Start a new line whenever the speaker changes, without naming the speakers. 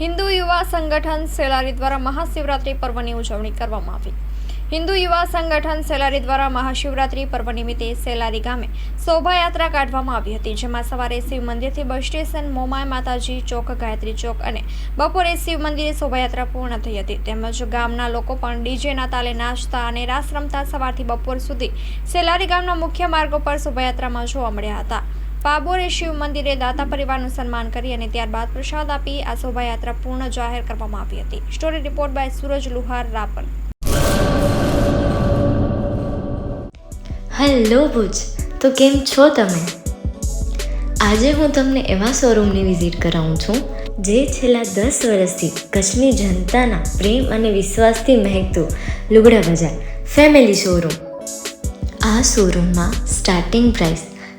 હિન્દુ યુવા સંગઠન સેલારી દ્વારા મહાશિવરાત્રિ પર્વની ઉજવણી કરવામાં આવી. હિન્દુ યુવા સંગઠન સેલારી દ્વારા મહાશિવરાત્રી પર્વ નિમિત્તે સેલારી ગામે શોભાયાત્રા કાઢવામાં આવી હતી, જેમાં સવારે શિવ મંદિરથી બસ સ્ટેશન મોમાય માતાજી ચોક, ગાયત્રી ચોક અને બપોરે શિવ મંદિરે શોભાયાત્રા પૂર્ણ થઈ હતી. તેમજ ગામના લોકો પણ ડીજેના તાલે નાચતા અને રાસ રમતા સવારથી બપોર સુધી સેલારી ગામના મુખ્ય માર્ગો પર શોભાયાત્રામાં જોવા મળ્યા હતા. પાબોરે શિવ મંદિરે દાતા પરિવારનું સન્માન કરી અને ત્યારબાદ પ્રસાદ આપી આ શોભાયાત્રા પૂર્ણ જાહેર કરવામાં આવી હતી. Story report by Suraj Luhar, Rapar.
Hello Bhuj, તો કેમ છો તમે? આજે હું તમને એવા શોરૂમની વિઝિટ કરાવું છું, જે છેલ્લા દસ વર્ષથી કચ્છની જનતાના પ્રેમ અને વિશ્વાસથી મહેકતું લુગડા બજાર, ફેમિલી શોરૂમ. આ શોરૂમમાં સ્ટાર્ટિંગ પ્રાઇસ